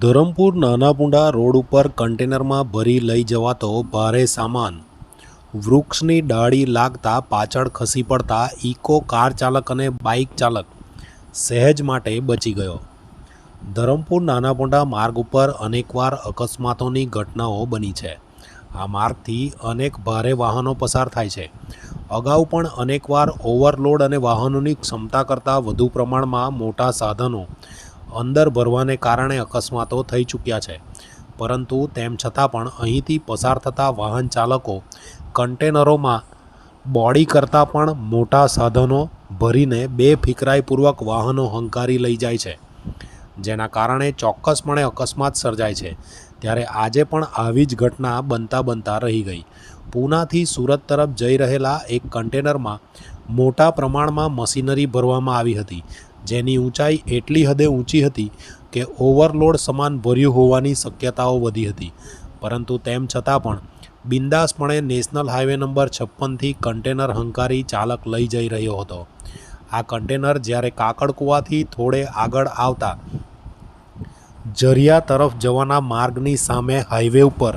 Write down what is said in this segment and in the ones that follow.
Dharampur નાનાપુંડા road ઉપર કન્ટેનરમાં ભરી લઈ જવાતો ભારે સામાન. વૃક્ષની ડાળી લાગતા પાછળ ખસી પડતા ઇકો કાર ચાલક અને બાઇક ચાલક સહેજ માટે બચી ગયો. ધરમપુર નાનાપુંડા માર્ગ ઉપર અનેકવાર અકસ્માતોની ઘટનાઓ બની છે. આ માર્ગથી અનેક ભારે વાહનો પસાર થાય છે. અગાઉ પણ અનેકવાર ઓવરલોડ અને વાહનોની ક્ષમતા કરતાં વધુ પ્રમાણમાં મોટા સાધનો અંદર ભરવાને કારણે અકસ્માતો થઈ ચૂક્યા છે. પરંતુ તેમ છતાં પણ અહીંથી પસાર થતા વાહન ચાલકો કન્ટેનરોમાં બોડી કરતાં પણ મોટા સાધનો ભરીને બેફિકરાઈપૂર્વક વાહનો હંકારી લઈ જાય છે, જેના કારણે ચોક્કસપણે અકસ્માત સર્જાય છે. ત્યારે આજે પણ આવી જ ઘટના બનતા બનતા રહી ગઈ. પૂનાથી સુરત તરફ જઈ રહેલા એક કન્ટેનરમાં મોટા પ્રમાણમાં મશીનરી ભરવામાં આવી હતી, જેની ઊંચાઈ એટલી હદે ઊંચી હતી કે ઓવરલોડ સમાન ભર્યું હોવાની શક્યતાઓ વધી હતી. પરંતુ તેમ છતાં પણ બિંદાસપણે નેશનલ હાઈવે નંબર છપ્પનથી કન્ટેનર હંકારી ચાલક લઈ જઈ રહ્યો હતો. આ કન્ટેનર જ્યારે કાકડકુવાથી થોડે આગળ આવતા ઝરિયા તરફ જવાના માર્ગની સામે હાઈવે ઉપર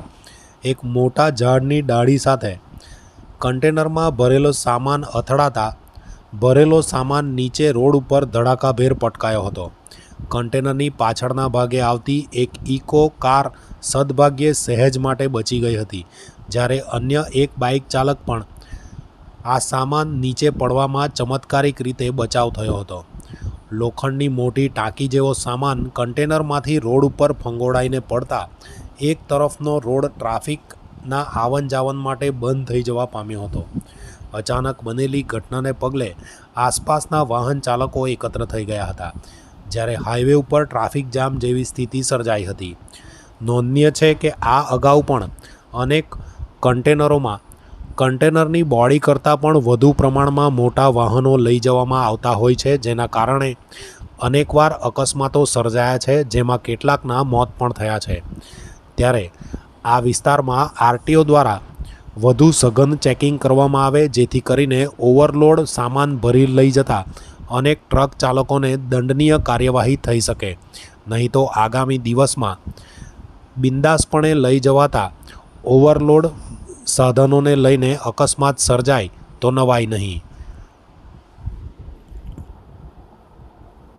એક મોટા ઝાડની ડાળી સાથે કન્ટેનરમાં ભરેલો સામાન અથડાતા ભરેલો સામાન નીચે રોડ ઉપર ધડાકાભેર પટકાયો હતો. કન્ટેનરની પાછળના ભાગે આવતી એક ઇકો કાર સદભાગ્યે સહેજ માટે બચી ગઈ હતી. જ્યારે અન્ય એક બાઇક ચાલક પણ આ સામાન નીચે પડવામાં ચમત્કારિક રીતે બચાવ થયો હતો. લોખંડની મોટી ટાંકી જેવો સામાન કન્ટેનરમાંથી રોડ ઉપર ફંગોળાઈને પડતા એક તરફનો રોડ ટ્રાફિકના આવન જાવન માટે બંધ થઈ જવા પામ્યો હતો. અચાનક બનેલી ઘટનાને પગલે આસપાસના વાહન ચાલકો એકત્ર થઈ ગયા હતા. જ્યારે હાઈવે ઉપર ટ્રાફિક જામ જેવી સ્થિતિ સર્જાઈ હતી. નોંધનીય છે કે આ અગાઉ પણ અનેક કન્ટેનરોમાં કન્ટેનરની બોડી કરતાં પણ વધુ પ્રમાણમાં મોટા વાહનો લઈ જવામાં આવતા હોય છે, જેના કારણે અનેકવાર અકસ્માતો સર્જાયા છે, જેમાં કેટલાકના મોત પણ થયા છે. ત્યારે આ વિસ્તારમાં આરટીઓ દ્વારા વધુ સઘન ચેકિંગ કરવામાં આવે, જેથી કરીને ઓવરલોડ સામાન ભરી લઈ જતા અનેક ટ્રક ચાલકોને દંડનીય કાર્યવાહી થઈ શકે. નહીં તો આગામી દિવસમાં બિંદાસપણે લઈ જવાતા ઓવરલોડ સાધનોને લઈને અકસ્માત સર્જાય તો નવાય નહીં.